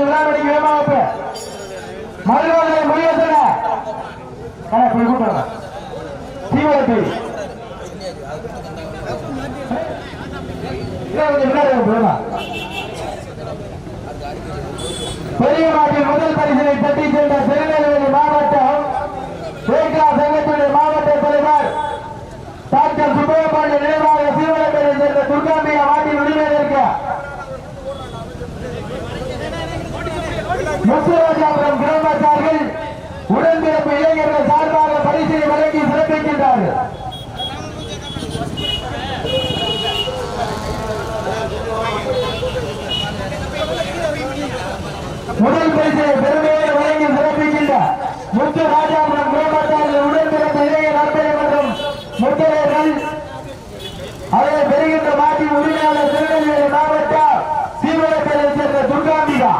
கொஞ்சம் விளையாடி வேகமா வைப்பு மறுநாள் தீவிரத்தை பெரிய மாட்டில் முதல் பரிசினை தட்டி சென்ற திருநெல்வேலி மாவட்டம் தேக்கா சங்கத்துடைய மாவட்ட தலைவர் டாக்டர் சுப்பிரமணிய நினைவாக சீவனப்பேரை சேர்ந்த துர்காம்பிகா மாட்டின் உரிமையிற்கு முத்துராஜாபுரம் கிராமத்தார்கள் உடன்பிறப்பு இளைஞர்கள் சார்பாக பரிசினை வழங்கி சிறப்பிக்கின்றார்கள் முதல் பரிசை பெருமையை வழங்கி சிறப்பிக்கின்ற முத்து ராஜாபுரம் கிராமத்தார்கள் உடன்பிறப்பு இளைஞர் நற்பணி மற்றும் முத்தரையர்கள் அதை பெறுகின்ற மாட்டின் உரிமையாளர் திருநெல்வேலி சேர்ந்த துர்காம்பிகா.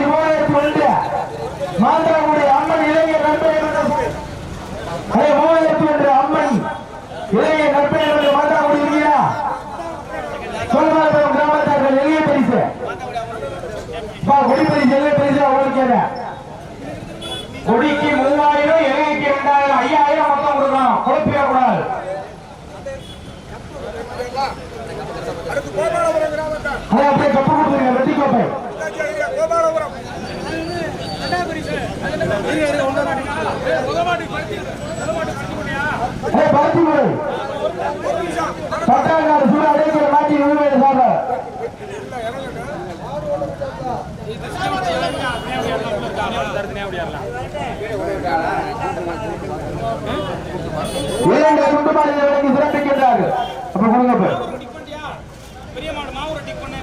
மூவாயிரத்தி ஒன்று மாந்தாங்குடி கொடிக்கு மூவாயிரம் இலைக்கு இரண்டாயிரம் ஐயாயிரம் மொத்தம் கொடுக்கணும். குழப்பிக்க கூடாது. அடுத்து கோபாலபுரம் கிராமத்தான் அதை அப்படியே கப்பு. கொடுத்துருங்க வெட்டி கோப்பை கோபாலபுரம் அதே பட்டாங்காடு சூழ அடைக்கிற இரண்டு குண்டுமாளிகளை வழங்கி சிறப்பிக்கின்றார்கள். அப்ப கொடுங்க போய் பெரிய மாடு மாவுரை டிக் பண்ணு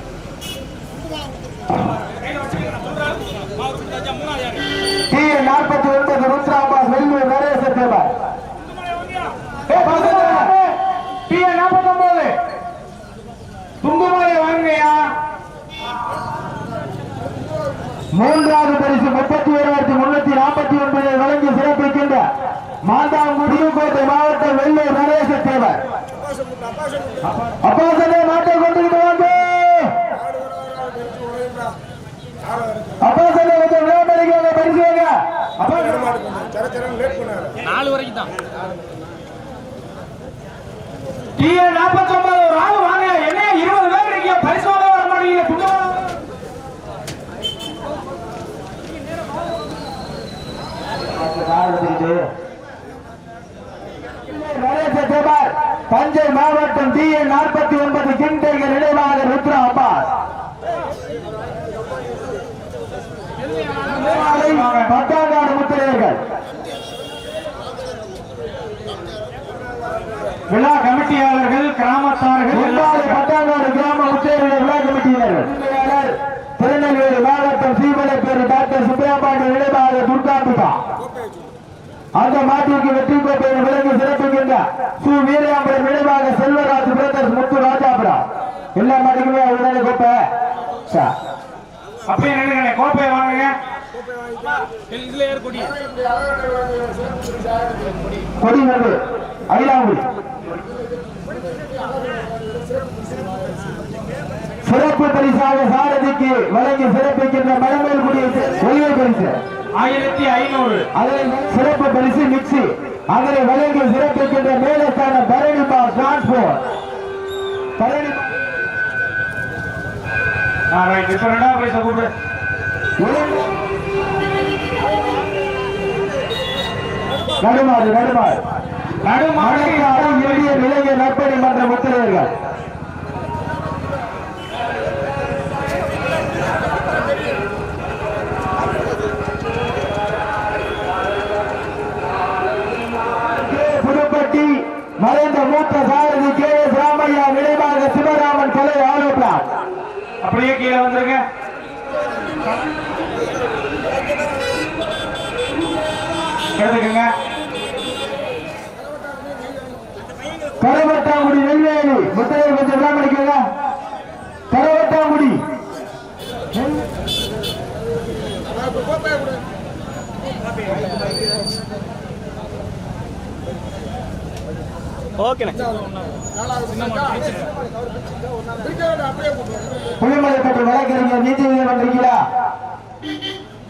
கையில வச்சுக்கிறேன் நான் சொல்றேன் மாவு ராஜா மூணாவது யாரு டி நாற்பத்தி ஒன்பது ருத்ராபாஸ் வெள்ளூர் நரேச தேவர் டி நாற்பத்தி ஒன்பது துங்குமலை வாங்கயா மூன்றாவது பரிசு முப்பத்தி ஓராயிரத்தி முன்னூத்தி நாற்பத்தி ஒன்பதை வழங்கி சிறப்பிக்கின்ற மாந்தாங்குடி கோட்டை மாவட்டம் வெள்ளூர் நரேச தேவர். அப்பாசனே மாட்டை கொண்டுகிட்டு வாங்க அப்பாசனே கொஞ்சம் விளையாட்டு பரிசு வாங்க அப்பாசனே சர சரன்னு லேட் பண்ணாரு நாலு வரைக்கும் தான் ஒன்பது ஒரு ஆள் வாங்க என்ன இருபது பேர் இருக்கீங்க பரிசோதனை வர மாட்டீங்க புண்ணு தஞ்சை மாவட்டம் டிஏ நாற்பத்தி ஒன்பது கிண்டைகள் நினைவாக ருத்ரா அப்பாஸ். பட்டாங்காடு முத்திரையர்கள். விழா கமிட்டியாளர்கள் கிராமத்தார்கள் முன்னாள் பட்டாங்காடு கிராம முத்திரையர்கள் விழா கமிட்டியினர்கள். திருநெல்வேலி மாவட்டம் சீமலைப்பேரு டாக்டர் சுப்பிரமணிய நினைவாக துர்காம்பிகா அந்த மாட்டிற்கு வெற்றி கோப்பையை விலங்கி சிறப்புகின்ற சு வீரயாம்பரம் நினைவாக செல்வராஜ் பிரதர்ஸ் முத்து ராஜாபுரம் எல்லா மாட்டுக்குமே அவருடைய கோப்பை. அப்படியே நினைக்கிறேன் கோப்பையை வாங்குங்க. கொடி வந்து அகிலாங்குடி சிறப்பு பரிசாக சாரதிக்கு வழங்கி சிறப்பிக்கின்ற மலமேல்குடி ஒளிவை பரிசு ஆயிரத்தி ஐநூறு. அதனை சிறப்பு பரிசு மிக்சி. அதனை வழங்கி சிறப்பிக்கின்ற மேலஸ்தான பரணி பாஸ் டிரான்ஸ்போர்ட் பரணி இப்ப ரெண்டாவது பைசா கூப்பிடு நடுமாறு நடுமாறு. எளிய இளைஞர் அப்படியே கீழே வந்துருங்க. கேட்டுக்கங்க கரவட்டாங்குடி நெல்வேலி முத்தையர் கொஞ்சம் எல்லாம் பண்ணிக்கங்க கரவட்டாங்குடி. Thank you. ஓகேண்ணே. புளிமலைப்பட்டி வழக்கறிஞர் நீதிபதி வந்திருக்கீங்களா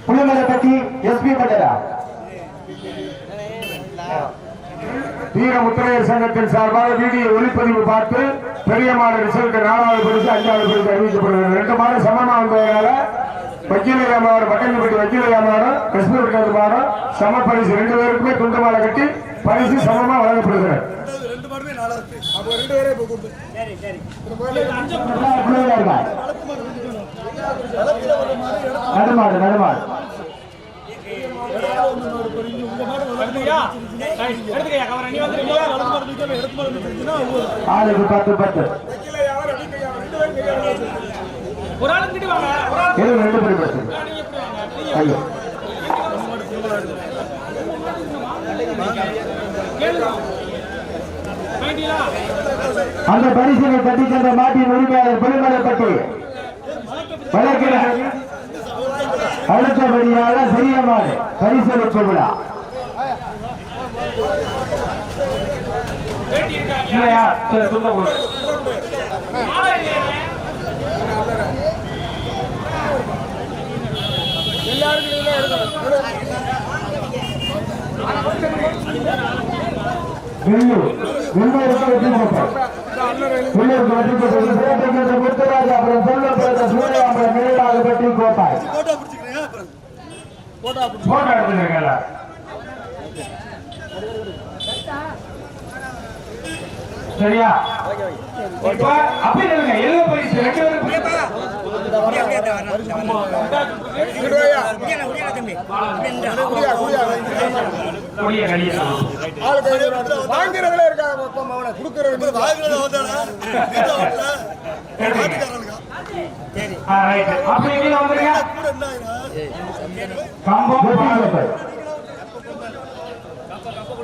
புளிமலைப்பட்டி எஸ்பி பட்டரா வீர முத்திரையர் சங்கத்தின் சார்பாக வீடியோ ஒளிப்பதிவு பார்த்து பெரிய மாடு ரிசல்ட் நாலாவது பரிசு அஞ்சாவது பரிசு அறிவிக்கப்படுகிறது ரெண்டு மாடு சமமா வந்ததுனால வக்கீலையா மாடு பட்டஞ்சிப்பட்டி வக்கீலையா மாடும் கிருஷ்ணகிரி மாடும் சம பரிசு ரெண்டு பேருக்குமே துண்டு மாலை கட்டி பரிசு சமமா வழங்கப்படுகிறது. அப்போ ரெண்டு பேரே இப்போ கூப்பிடு. நடுமாடு நடுமாடு. எடுத்துக்கையா? கவர நீ வந்துருக்கீங்களா ஆளுக்கு பத்து பத்து. பேரும். ஒரு ஆளு கிட்ட வாங்க. ரெண்டு பேர் பத்து. ஐயோ. கேளுங்க அந்த பரிசினை கட்டி சென்ற மாட்டின் உரிமையாளர் புலிமலைப்பட்டி வழக்கினர் அடுத்தபடியாக சிறியமாடு பரிசளிப்பு விழா. இல்லையா? எல்லாருக்கும் இதெல்லாம் வெற்றி பெற்றார் இந்த வெற்றி சிவகங்கை முத்துராஜ் அப்புறம் சூர்யா? அப்புறம் வெற்றி போட்டோ சரியா இப்ப அப்படி இல்லைங்க எல்லோ பரிசு ரெண்டு பேரும் இங்கிட்டு வாயா. குடியா, இருக்காங்க அப்பா அம்மாவனை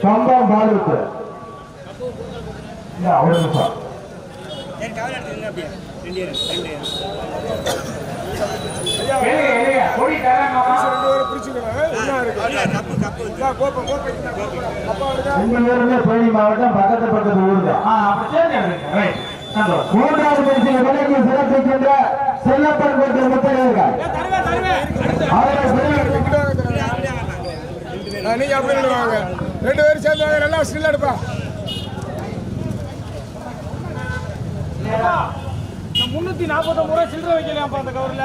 கம்பம் பாலுக்கு இல்ல ரெண்டு பேரும் அப்பா இருக்கா மாவட்டம் பக்கத்து பக்கத்து சேர்ந்து மூன்றாவது விலைக்கு சிறப்பிக்கின்ற செல்லப்பன் தருவேன் தருவேன் வாங்க நீங்க அப்படி வாங்க ரெண்டு பேரும் சேர்ந்து வாங்க நல்லா ஸ்டில் எடுப்பா முன்னூத்தி நாற்பத்தொம்பது ரூபா சில்லறை வைக்கலையாப்பா அந்த கவர்ல.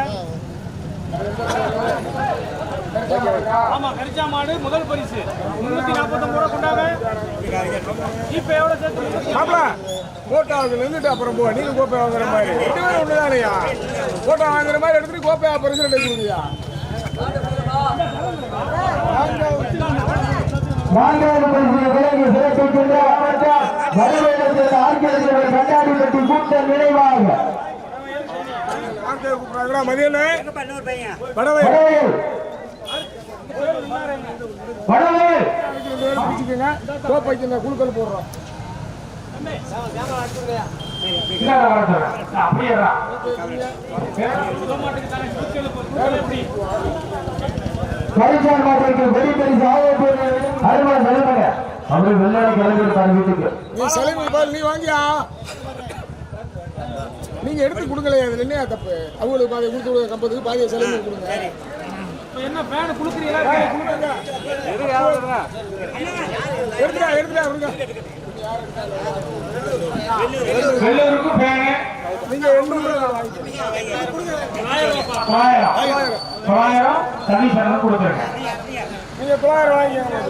ஆமா கரிச்சா மாடு முதல் பரிசு. முன்னூத்தி நாற்பத்தொம்பது ரூபா கொண்டாங்க. இப்ப எவ்வளவு சேர்த்து நின்றுட்டு அப்புறம் போ. நீங்க கோப்பை வாங்குற மாதிரி. ரெண்டு பேரும் ஒண்ணுதானையா? வாங்குற மாதிரி எடுத்துட்டு கோப்பை பரிசு நான்காவது சிறப்பிக்கின்ற மாவட்டம் கூட்ட நினைவாக. குழுக்கள் போடுறோம் அப்படியே அருமை நிலைமைங்க வெள்ளாடி வீட்டுக்கு நீ செலவு நீ வாங்கியா? நீங்க எடுத்து கொடுக்கலையா? இதுல என்ன தப்பு? அவங்களுக்கு பாதி கொடுத்து கொடுக்க கம்பத்துக்கு பாதியை செலவு கொடுங்க இப்ப என்ன ஃபேன் குளுக்குறீங்களா எடுத்துடா எடுத்துடா விடுங்க வெள்ளூருக்கு பேனு நீங்க. தொள்ளாயிரம் தொள்ளாயிரம் சதீஷன் கொடுத்துருக்கேன் நீங்க தொள்ளாயிரம் வாங்கிக்கோங்க.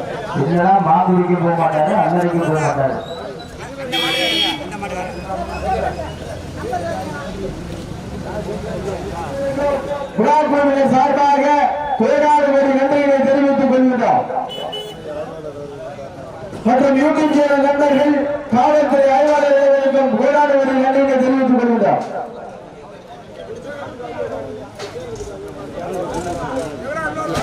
இல்லைன்னா மாதுரிக்கு போக மாட்டாரு அன்னரிக்கு போக மாட்டாரு. விழாக்குழுவினை சார்பாக கோடாறு கோடி நன்றிகளை தெரிவித்துக் கொள்கின்றோம். மற்றும் யூடியூப் சேனல் நண்பர்கள் காவல்துறை ஆய்வாளர்களுக்கும் கோடாறு கோடி நன்றிகளை தெரிவித்துக் கொள்கின்றோம்.